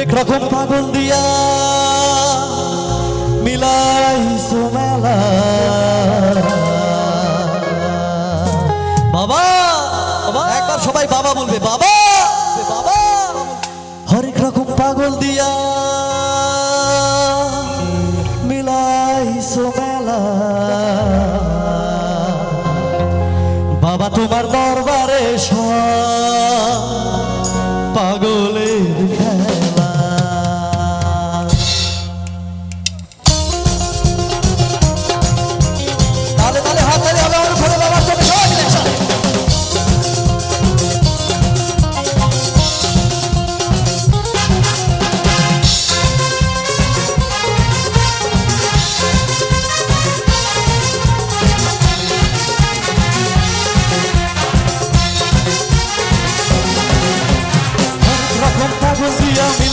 হরেক রকম পাগল দিয়া মিলাইছো মেলা। বাবা একবার সবাই বাবা বলবে, বাবা বাবা হরেক রকম পাগল দিয়া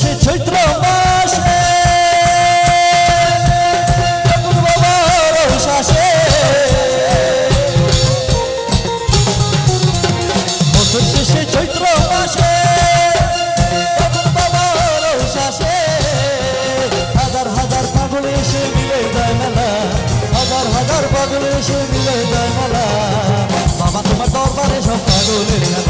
শেষে চৈত্র মাসে শ্বাসে বছর শেষে চৈত্র মাসে হাজার হাজার পাগল এসে মিলে যায় মেলা, হাজার হাজার পাগল এসে মিলে যায় মেলা। বাবা তোমার দরবারে সব পাগলের মেলা।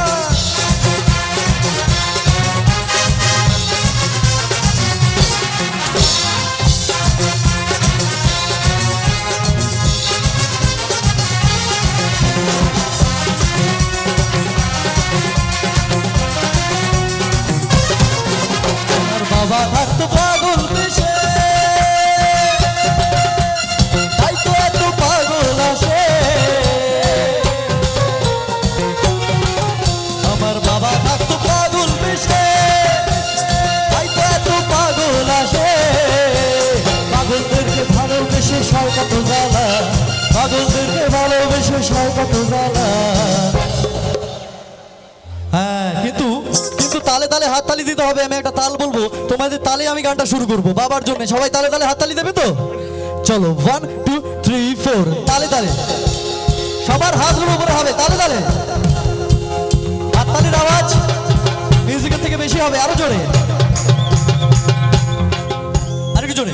ভালোবেসে সয় কত জ্বালা। পাগলদেরকে ভালোবেসে সয় কত জ্বালা। হ্যাঁ কিন্তু কিন্তু তালে তালে হাততালি দিতে হবে, আমি একটা তাল বলব। তোমাদের তালে আমি গানটা শুরু করব, বাবার জন্য। সবাই তালে তালে হাততালি দেবে তো? চলো ওয়ান টু থ্রি ফোর তালে তালে। সবার হাতগুলো উপরে হবে, তালে তালে। হাততালির আওয়াজ মিউজিকের থেকে বেশি হবে, আরও জোরে। আরেকটু জোরে।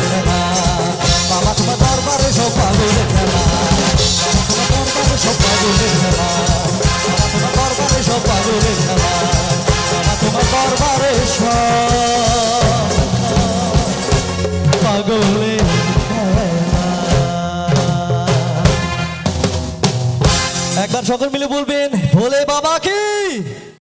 একবার সকল মিলে বলবেন ভোলে বাবা কি?